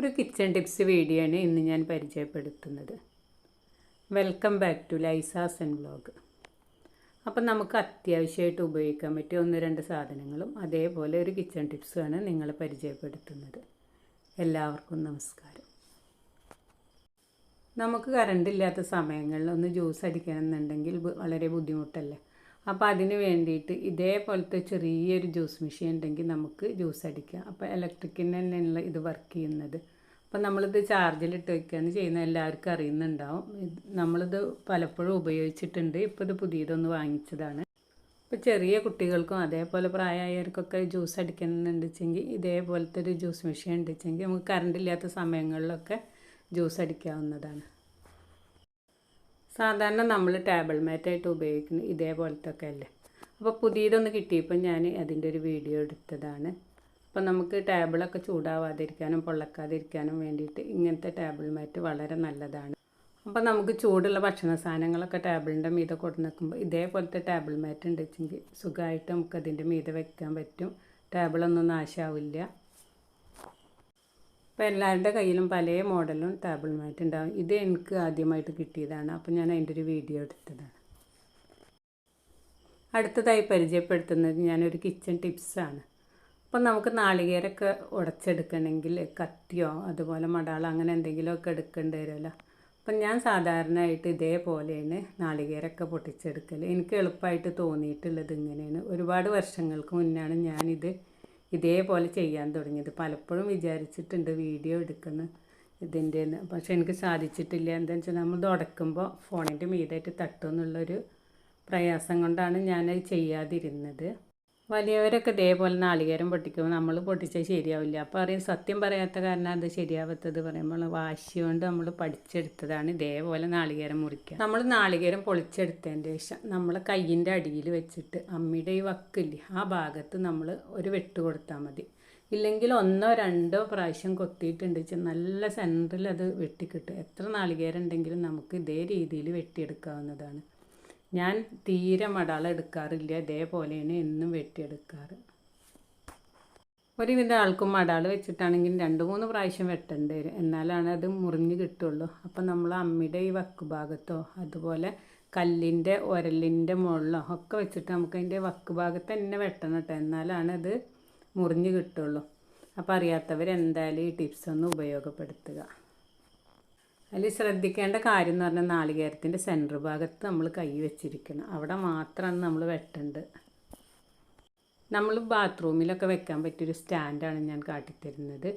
ഒരു kitchen tips video ആണ് ഇന്ന് ഞാൻ പരിചയപ്പെടുത്തുന്നത്. വെൽക്കം ബാക്ക് ടു ലൈസാസ് ആൻഡ് വ്ലോഗ്. അപ്പം നമുക്ക് അത്യാവശ്യമായിട്ട് ഉപയോഗിക്കാൻ പറ്റിയ ഒന്ന് രണ്ട് സാധനങ്ങളും അതേപോലെ ഒരു കിച്ചൺ ടിപ്സുമാണ് നിങ്ങളെ പരിചയപ്പെടുത്തുന്നത്. എല്ലാവർക്കും നമസ്കാരം. നമുക്ക് കറണ്ട് ഇല്ലാത്ത സമയങ്ങളിൽ ഒന്ന് ജ്യൂസ് അടിക്കണമെന്നുണ്ടെങ്കിൽ വളരെ ബുദ്ധിമുട്ടല്ലേ? അപ്പോൾ അതിന് വേണ്ടിയിട്ട് ഇതേപോലത്തെ ചെറിയൊരു ജ്യൂസ് മെഷീൻ ഉണ്ടെങ്കിൽ നമുക്ക് ജ്യൂസ് അടിക്കാം. അപ്പോൾ ഇലക്ട്രിക്കിന് തന്നെയുള്ള ഇത് വർക്ക് ചെയ്യുന്നത്. അപ്പോൾ നമ്മളിത് ചാർജിലിട്ട് വയ്ക്കുകയാണ് ചെയ്യുന്നത് എല്ലാവർക്കും അറിയുന്നുണ്ടാവും. നമ്മളിത് പലപ്പോഴും ഉപയോഗിച്ചിട്ടുണ്ട്. ഇപ്പോൾ ഇത് പുതിയതൊന്ന് വാങ്ങിച്ചതാണ്. ഇപ്പോൾ ചെറിയ കുട്ടികൾക്കും അതേപോലെ പ്രായമായവർക്കൊക്കെ ജ്യൂസ് അടിക്കണമെന്നുണ്ടെച്ചെങ്കിൽ ഇതേപോലത്തെ ഒരു ജ്യൂസ് മെഷീൻ ഉണ്ടെച്ചെങ്കിൽ നമുക്ക് കറണ്ട് ഇല്ലാത്ത സമയങ്ങളിലൊക്കെ ജ്യൂസ് അടിക്കാവുന്നതാണ്. സാധാരണ നമ്മൾ ടേബിൾ മാറ്റായിട്ട് ഉപയോഗിക്കുന്നത് ഇതേപോലത്തെ ഒക്കെ അല്ലേ? അപ്പോൾ പുതിയതൊന്ന് കിട്ടിയപ്പോൾ ഞാൻ അതിന്റെ ഒരു വീഡിയോ എടുത്തതാണ്. അപ്പോൾ നമുക്ക് ടേബിളൊക്കെ ചൂടാവാതിരിക്കാനും പൊള്ളക്കാതിരിക്കാനും വേണ്ടിയിട്ട് ഇങ്ങനത്തെ ടേബിൾ മാറ്റ് വളരെ നല്ലതാണ്. അപ്പോൾ നമുക്ക് ചൂടുള്ള ഭക്ഷണ സാധനങ്ങളൊക്കെ ടേബിളിന്റെ മീതെ കൊണ്ടു നിൽക്കുമ്പോൾ ഇതേപോലത്തെ ടേബിൾ മാറ്റ് ഉണ്ടെച്ചെങ്കിൽ സുഖമായിട്ട് നമുക്ക് അതിന്റെ മീതെ വെക്കാൻ പറ്റും. ടേബിളൊന്നും നാശമാവില്ല അപ്പോൾ എല്ലാവരുടെ കയ്യിലും പല മോഡലും ടേബിൾ മാറ്റ് ഉണ്ടാവും ഇത് എനിക്ക് ആദ്യമായിട്ട് കിട്ടിയതാണ്. അപ്പോൾ ഞാൻ അതിന്റെ ഒരു വീഡിയോ എടുത്തതാണ്. അടുത്തതായി പരിചയപ്പെടുത്തുന്നത് ഞാനൊരു കിച്ചൺ ടിപ്സാണ് അപ്പം നമുക്ക് നാളികേരമൊക്കെ ഉടച്ചെടുക്കണമെങ്കിൽ കത്തിയോ അതുപോലെ മടാളോ അങ്ങനെ എന്തെങ്കിലുമൊക്കെ എടുക്കേണ്ടി വരുമല്ലോ. അപ്പം ഞാൻ സാധാരണയായിട്ട് ഇതേപോലെയാണ് നാളികേരമൊക്കെ പൊട്ടിച്ചെടുക്കൽ എനിക്ക് എളുപ്പമായിട്ട് തോന്നിയിട്ടുള്ളത് ഇങ്ങനെയാണ്. ഒരുപാട് വർഷങ്ങൾക്ക് മുന്നാണ് ഞാനിത് ഇതേപോലെ ചെയ്യാൻ തുടങ്ങിയത്. പലപ്പോഴും വിചാരിച്ചിട്ടുണ്ട് വീഡിയോ എടുക്കുന്ന ഇതിന്റെ പക്ഷെ എനിക്ക് സാധിച്ചിട്ടില്ല. എന്താണെന്ന് വെച്ചാൽ നമ്മൾ തുടക്കുമ്പോൾ ഫോണിന്റെ മീതായിട്ട് തട്ടുമെന്നുള്ളൊരു പ്രയാസം കൊണ്ടാണ് ഞാനത് ചെയ്യാതിരുന്നത്. വലിയവരൊക്കെ ഇതേപോലെ നാളികേരം പൊട്ടിക്കുമ്പോൾ നമ്മൾ പൊട്ടിച്ചാൽ ശരിയാവില്ല. അപ്പോൾ അറിയാം സത്യം പറയാത്ത കാരണം അത് ശരിയാവാത്തത് പറയുമ്പോൾ വാശി കൊണ്ട് നമ്മൾ പഠിച്ചെടുത്തതാണ് ഇതേപോലെ നാളികേരം മുറിക്കുക നമ്മൾ നാളികേരം പൊളിച്ചെടുത്തതിന്റെ ശേഷം നമ്മൾ കയ്യിന്റെ അടിയിൽ വെച്ചിട്ട് അമ്മിയുടെ ഈ വക്കില്ലേ ആ ഭാഗത്ത് നമ്മൾ ഒരു വെട്ട് കൊടുത്താൽ മതി. ഇല്ലെങ്കിൽ ഒന്നോ രണ്ടോ പ്രാവശ്യം കൊത്തിയിട്ടുണ്ട് വെച്ചാൽ നല്ല സെന്ററിൽ അത് വെട്ടിക്കിട്ടും. എത്ര നാളികേരം ഉണ്ടെങ്കിലും നമുക്ക് ഇതേ രീതിയിൽ വെട്ടിയെടുക്കാവുന്നതാണ്. ഞാൻ തീരെ മടാള എടുക്കാറില്ല. ഇതേപോലെയാണ് എന്നും വെട്ടിയെടുക്കാറ്. ഒരുവിധ ആൾക്കും മടാൾ വെച്ചിട്ടാണെങ്കിൽ രണ്ട് മൂന്ന് പ്രാവശ്യം വെട്ടേണ്ടി. വരും എന്നാലാണ് അത് മുറിഞ്ഞ് കിട്ടുള്ളൂ. അപ്പം നമ്മൾ അമ്മിയുടെ ഈ വക്ക് ഭാഗത്തോ അതുപോലെ കല്ലിന്റെ ഉരലിന്റെ മുകളിലോ ഒക്കെ വെച്ചിട്ട് നമുക്ക് അതിന്റെ വക്ക് ഭാഗത്ത് തന്നെ വെട്ടണം കേട്ടോ. എന്നാലാണ് അത് മുറിഞ്ഞ് കിട്ടുള്ളൂ. അപ്പോൾ അറിയാത്തവർ എന്തായാലും ഈ ടിപ്സ് ഒന്ന് ഉപയോഗപ്പെടുത്തുക. അതിൽ ശ്രദ്ധിക്കേണ്ട കാര്യം എന്ന് പറഞ്ഞാൽ നാളികേരത്തിന്റെ സെന്റർ ഭാഗത്ത് നമ്മൾ കൈ വെച്ചിരിക്കണം. അവിടെ മാത്രമാണ് നമ്മൾ വെട്ടേണ്ടത് നമ്മൾ ബാത്റൂമിലൊക്കെ വെക്കാൻ പറ്റിയൊരു സ്റ്റാൻഡാണ് ഞാൻ കാട്ടിത്തരുന്നത്.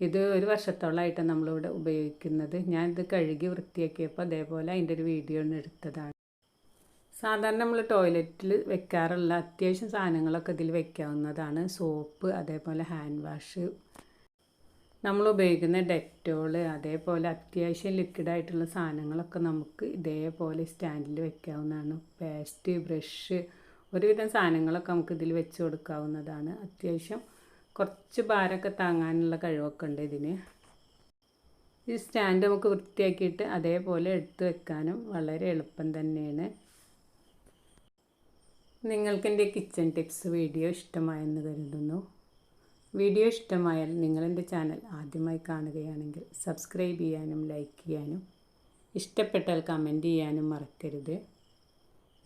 ഇത് ഒരു വർഷത്തോളമായിട്ട് നമ്മളിവിടെ ഉപയോഗിക്കുന്നത്. ഞാൻ ഇത് കഴുകി വൃത്തിയാക്കിയപ്പോൾ അതേപോലെ അതിന്റെ ഒരു വീഡിയോ എടുത്തതാണ്. സാധാരണ നമ്മൾ ടോയ്ലറ്റിൽ വെക്കാറുള്ള അത്യാവശ്യം സാധനങ്ങളൊക്കെ ഇതിൽ വെക്കാവുന്നതാണ്. സോപ്പ് അതേപോലെ ഹാൻഡ് വാഷ് നമ്മൾ ഉപയോഗിക്കുന്ന ഡെറ്റോൾ അതേപോലെ അത്യാവശ്യം ലിക്വിഡായിട്ടുള്ള സാധനങ്ങളൊക്കെ നമുക്ക് ഇതേപോലെ സ്റ്റാൻഡിൽ വെക്കാവുന്നതാണ്. പേസ്റ്റ് ബ്രഷ് ഒരുവിധം സാധനങ്ങളൊക്കെ നമുക്ക് ഇതിൽ വെച്ച് കൊടുക്കാവുന്നതാണ്. അത്യാവശ്യം കുറച്ച് ഭാരമൊക്കെ താങ്ങാനുള്ള കഴിവൊക്കെ ഉണ്ട് ഇതിന്. ഈ സ്റ്റാൻഡ് നമുക്ക് വൃത്തിയാക്കിയിട്ട് അതേപോലെ എടുത്ത് വെക്കാനും വളരെ എളുപ്പം തന്നെയാണ്. നിങ്ങൾക്ക് എന്റെ കിച്ചൺ ടിപ്സ് വീഡിയോ ഇഷ്ടമായെന്ന് കരുതുന്നു. വീഡിയോ ഇഷ്ടമായാൽ നിങ്ങളെന്റെ ചാനൽ ആദ്യമായി കാണുകയാണെങ്കിൽ സബ്സ്ക്രൈബ് ചെയ്യാനും ലൈക്ക് ചെയ്യാനും ഇഷ്ടപ്പെട്ടാൽ കമന്റ് ചെയ്യാനും മറക്കരുത്.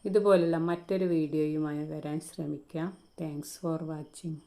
ഇതുപോലുള്ള മറ്റൊരു വീഡിയോയുമായി വരാൻ ശ്രമിക്കാം. Thanks for watching